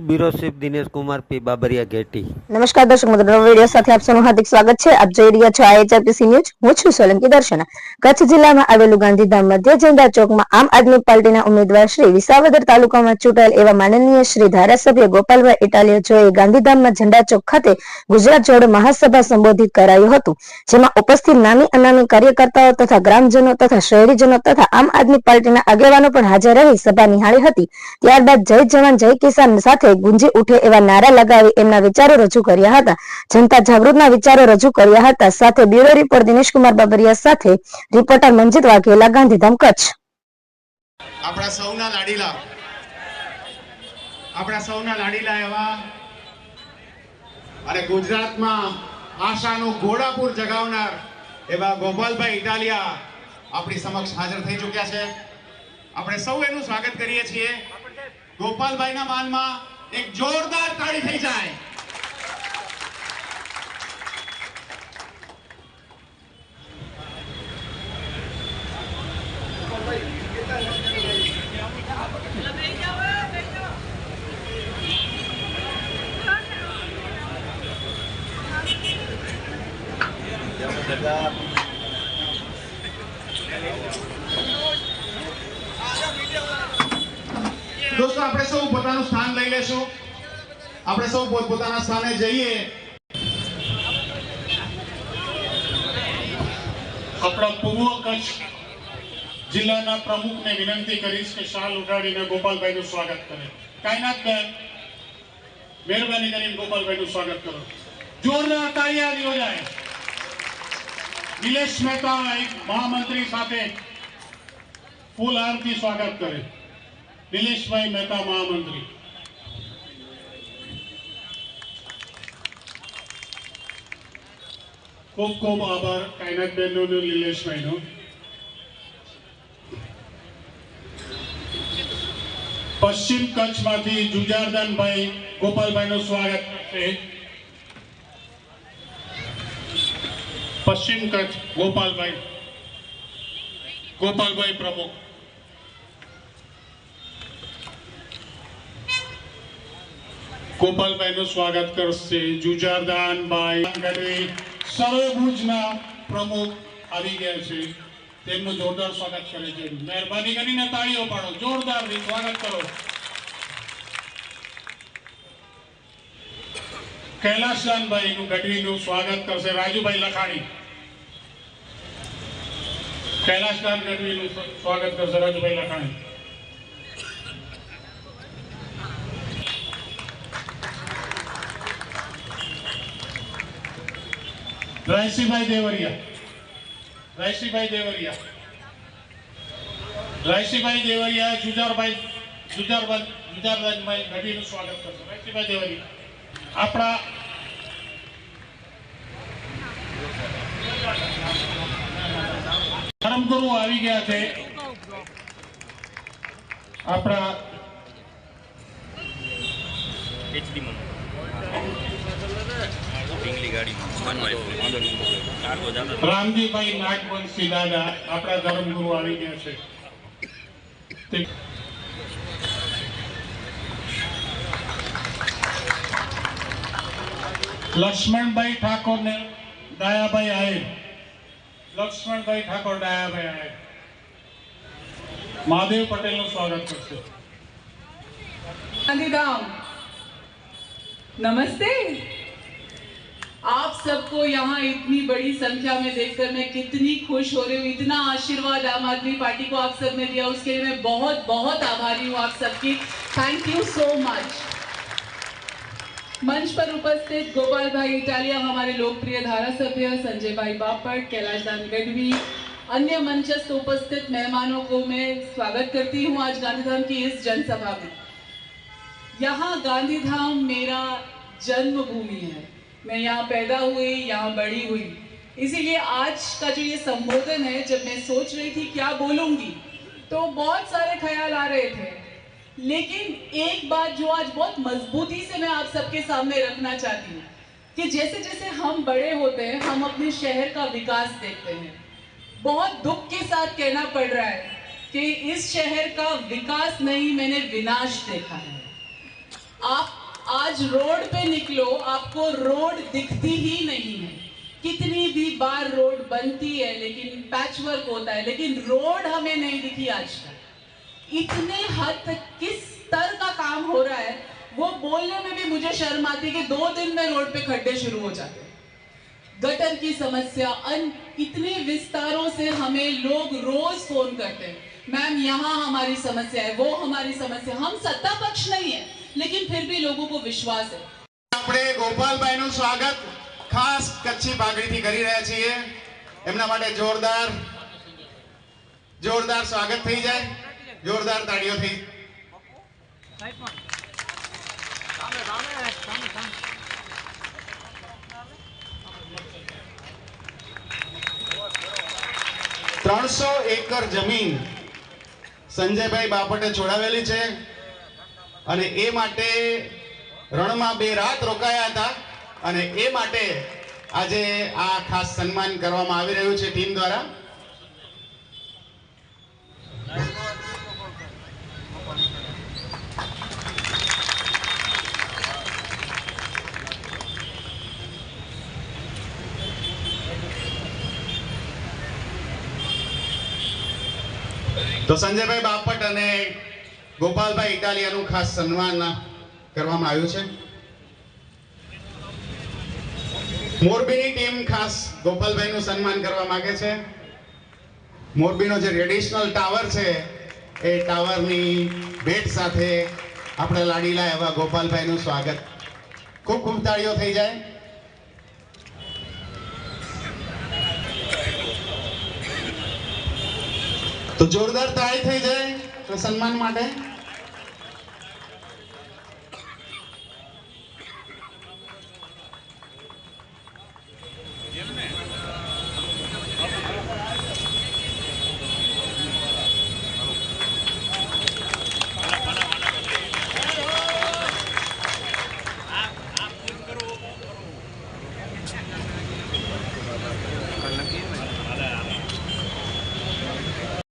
Bureau chief Dinesh Kumar P Babariya Gheti નમસ્કાર દર્શક મિત્રો, નવો વીડિયો સાથે આપ સૌનું હાર્દિક સ્વાગત છે. આપ જોઈ રહ્યા છો આઈએચઆરપીસી ન્યૂઝ. હું છું સોલંકી દર્શના. કચ્છ જિલ્લામાં આવેલું ગાંધીધામ મધ્ય ઝંડા ચોકમાં આમ આદમી પાર્ટીના ઉમેદવાર શ્રી વિસાવદર તાલુકામાં ચૂંટાયેલ એવા માનનીય શ્રી ધારાસભ્ય ગોપાલભાઈ ઇટાલિયાજોએ ગાંધીધામમાં ઝંડા ચોક ખાતે ગુજરાત જોડો મહાસભા સંબોધિત કરાયું હતું, જેમાં ઉપસ્થિત નામી અનામી કાર્યકર્તાઓ તથા ગ્રામજનો તથા શહેરીજનો તથા આમ આદમી પાર્ટીના આગેવાનો પણ હાજર રહી સભા નિહાળી હતી. ત્યારબાદ જય જવાન, જય કિસાન સાથે ગુંજી ઉઠે એવા નારા લગાવી એમના વિચારો રજૂ કર્યા હતા. જનતા જાગૃતના વિચારો રજૂ કર્યા હતા. સાથે બ્યુરો રિપોર્ટ દિનેશકુમાર બાબરિયા સાથે રિપોર્ટર મંજીત વાઘેલા ગાંધીધામ કચ્છ આપણા સૌના લાડીલા. આપણા સૌના લાડીલા એવા. અને ગુજરાતમાં આશાનું ઘોડાપુર જગાવનાર એવા ગોપાલભાઈ ઇટાલિયા આપણી સમક્ષ હાજર થઈ ચૂક્યા છે. આપણે સૌ એનું સ્વાગત કરીએ છીએ. ગોપાલભાઈના માનમાં એક જોરદાર તાળી થઈ જાય. દોસ્તો, આપણે સૌ પોતાનું સ્થાન લઈ લેશું. આપણે સૌ પોતપોતાના સ્થાને જઈએ. આપણા પૂર્વ કચ્છ જિલ્લાના પ્રમુખને વિનંતી કરીશ કે શાલ ઉડાડીને ગોપાલભાઈનું સ્વાગત કરે. કાયનાતબેન મહેરબાની કરીને ગોપાલભાઈનું સ્વાગત કરો. જોરદાર તાળીયા દીવો જાય નિલેશ મહેતા એક મહામંત્રી સાથે ફૂલ આરતી સ્વાગત કરે. નિલેશભાઈ મહેતા મહામંત્રી. ખૂબ ખૂબ આભાર કાયનાતબેનનો અને નિલેશભાઈનો. પશ્ચિમ કચ્છમાંથી જુજારદાનભાઈ ગોપાલભાઈનું સ્વાગત કરશે પશ્ચિમ કચ્છ ગોપાલભાઈ. ગોપાલભાઈ પ્રમુખ. ગોપાલભાઈનું સ્વાગત કરશે. જુજારદાનભાઈ ગઢવી સર્વે ભુજના પ્રમુખ આવી ગયા છે. તેમનું જોરદાર સ્વાગત કરે છે. મહેરબાની કરીને તાળીઓ પાડો. જોરદાર સ્વાગત કરો. કૈલાસદાનભાઈનું ગઢવીનું સ્વાગત કરશે. રાજુભાઈ લખાણી. કૈલાસદાન ગઢવીનું સ્વાગત કરશે રાજુભાઈ લખાણી. રાયસીભાઈ દેવરિયા. રાયસીભાઈ દેવરિયા. રાયસીભાઈ દેવરિયા, જુજારભાઈ જુજારભાઈ જુજારભાઈ ગઢવીનું સ્વાગત કરશે રાયસીભાઈ દેવરિયા, આપણા ધર્મગુરુ આવી ગયા છે. આપણા રામજીભાઈ નાગવંશી દાદા આપણા ધર્મગુરુ આવી ગયા છે. લક્ષ્મણભાઈ ઠાકોર ને દયાભાઈ આહિર લક્ષ્મણભાઈ ઠાકોર દયાભાઈ આહિર મહાદેવ પટેલનું સ્વાગત કરશે. ગાંધીધામ. નમસ્તે. आप सबको यहाँ इतनी बड़ी संख्या में देखकर मैं कितनी खुश हो रही हूँ, इतना आशीर्वाद आम आदमी पार्टी को आप सबने दिया। उसके लिए मैं बहुत बहुत आभारी हूँ आप सबकी। थैंक यू सो मच मंच पर उपस्थित गोपाल भाई इटालिया, हमारे लोकप्रिय धारासभ्य संजय भाई बापट, कैलाश दान गढ़वी अन्य मंचस्थ उपस्थित मेहमानों को मैं स्वागत करती हूँ आज गांधीधाम की इस जनसभा में। यहाँ गांधीधाम मेरा जन्मभूमि है। मैं यहाँ पैदा हुई, यहाँ बड़ी हुई। इसीलिए आज का जो ये संबोधन है, जब मैं सोच रही थी क्या बोलूँगी तो बहुत सारे ख्याल आ रहे थे। लेकिन एक बात जो आज बहुत मजबूती से मैं आप सबके सामने रखना चाहती हूँ, कि जैसे जैसे हम बड़े होते हैं, हम अपने शहर का विकास देखते हैं। बहुत दुख के साथ कहना पड़ रहा है कि इस शहर का विकास नहीं, मैंने विनाश देखा है। आप आज रोड पे निकलो, आपको रोड दिखती ही नहीं है। कितनी भी बार रोड बनती है, लेकिन पैचवर्क होता है, लेकिन रोड हमें नहीं दिखी आज तक इतने हद तक किस स्तर का काम हो रहा है, वो बोलने में भी मुझे शर्म आती है कि दो दिन में रोड पे खड्डे शुरू हो जाते हैं। गटर की समस्या, अन, इतने विस्तारों से हमें लोग रोज फ़ोन करते हैं। मैम, यहाँ हमारी समस्या है, वो हमारी समस्या, हम सत्ता पक्ष नहीं है। लेकिन फिर भी लोगों को विश्वास है આપણે ગોપાલભાઈનું સ્વાગત ખાસ કચ્છી પાઘડીથી કરી રહ્યા છીએ એમના માટે જોરદાર જોરદાર સ્વાગત થઈ જાય જોરદાર તાળીઓથી ત્રણસો એકર જમીન સંજયભાઈ બાપટે છોડાવેલી છે અને એ માટે રણમાં બે રાત રોકાયા હતા. અને એ માટે આજે આ ખાસ સન્માન કરવામાં આવી રહ્યું છે ટીમ દ્વારા. તો સંજયભાઈ બાપટ અને ગોપાલભાઈ ઇટાલિયાનું ખાસ સન્માન કરવામાં આવ્યું છે. મોરબીની ટીમ ખાસ ગોપાલભાઈનું સન્માન કરવા માંગે છે. મોરબીનો જે ટ્રેડિશનલ ટાવર છે, એ ટાવરની ભેટ સાથે આપણે લાડીલા એવા ગોપાલભાઈનું સ્વાગત. ખૂબ ખૂબ તાળીઓ થઈ જાય. તો જોરદાર તાળી થઈ જાય. સન્માન માટે